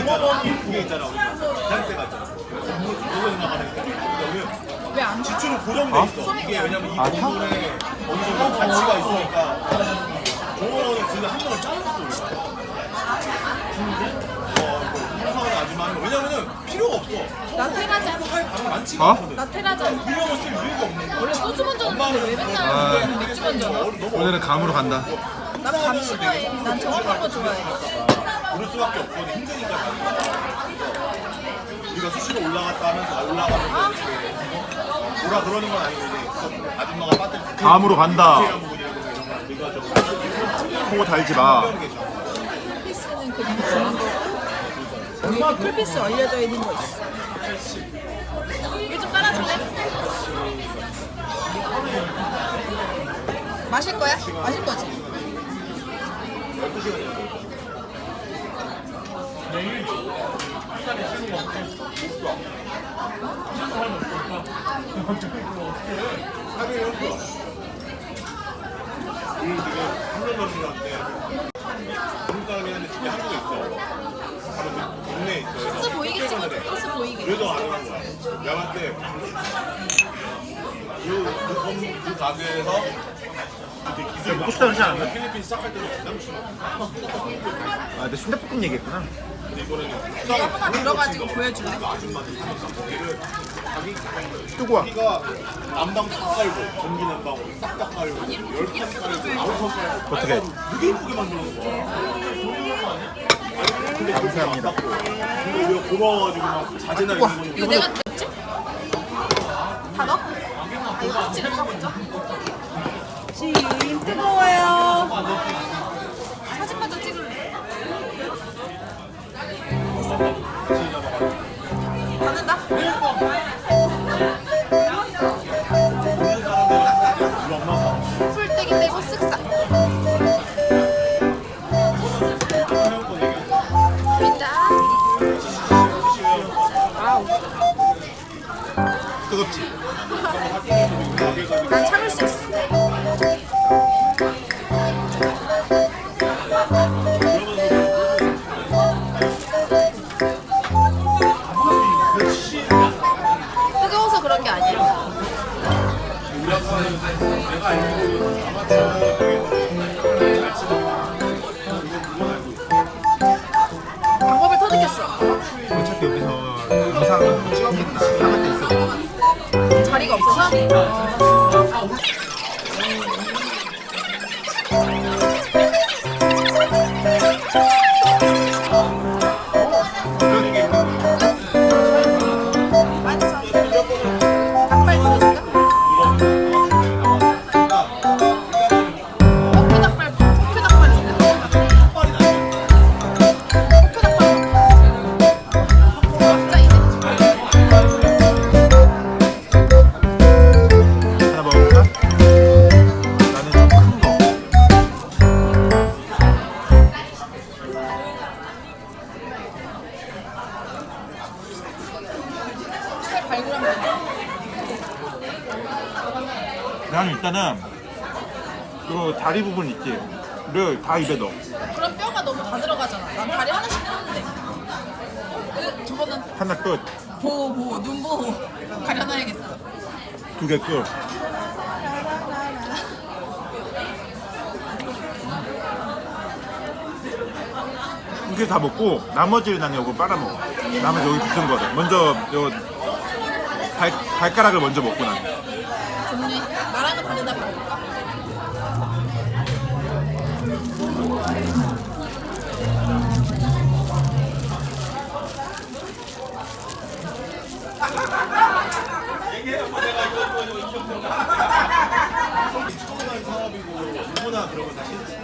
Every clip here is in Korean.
있잖아. 그게 있잖아. 대학생 같잖아. 왜안 줘? 지출은 고정돼 있어. 아? 이게 왜냐면 이 아, 형? 건물에 어느 정도 가치가 있으니까. 공원에 지금 한 명을 잘랐어 우리가. 근데 어, 인사는 아주만 왜냐면은 필요가 없어. 나태라자. 어? 나태라자. 분명을 쓸 이유가 없는 원래 소주 먼저 넣는데 왜 맨날 아. 맥주 먼저 넣어? 오늘은 감으로 간다. 뭐, 난감 싫어해. 난 정확한 거 좋아해. 그럴 수밖에 없거든. 힘드니까. 우리가 수시로 올라갔다 하면서 올라가면서 아, 뭐라 그러는 건 아니고 이제 아줌마가 빠뜨려. 간다. 이런 거 우리가 좀코 달지 마. 쿨피스는 그냥 주는 거고. 여기 쿨피스 얼려져 있는 거 있어. 이거 좀 따라줄래? 마실 거야? 마실 거지? 아, 근데 순대볶음 얘기했구나. 하나 들어가지고 보여줄래? 뜨거워. 난방 다 깔고 전기 난방으로 싹다 깔고 깔고 아홉 판 깔고 어떻게? 되게 예쁘게 만드는 거야. 근데 감사합니다. 근데 우리가 고마워가지고 막 자제나 이런 거 이거 내가 됐지? 다 넣어? 아, 이거 다 먼저? 심 뜨거워요. 그런 게 아니야 방법을 터득했어 어차피 여기서 영상을 찍었겠다. 있어. 자리가 없어서 나는 일단은 그 다리 부분 있지? 를 다 입에 넣어. 그럼 뼈가 너무 다 들어가잖아. 난 다리 하나씩 뜯는데. 으, 저거는 하나 끝. 보호 보호 눈 보호 가려놔야겠어. 두 개 끝. 이게 다 먹고 나머지를 난 요거 빨아먹어. 나머지 여기 붙은 거를 먼저 요 발, 발가락을 먼저 먹고 난. 좋네. 나랑은 그런 건다 싫지.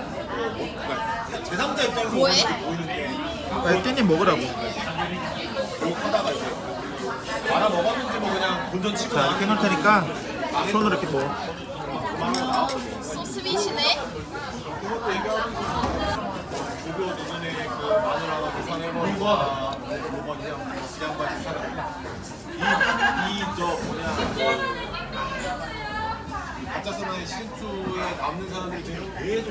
뭐, 제3자 입장에서 뭐해? 아, 깻잎 먹으라고. 말아 먹었는지 뭐 그냥 본전 치고 자, 이렇게 놓을 테니까 손으로 이렇게 먹어. 소스빗이네. 그것도 얘기하면서 조교 누군의 그 뭐가 그냥 그냥 말 이이저 뭐냐 가짜 사나이 시즌2에 남는 사람들이 지금 계속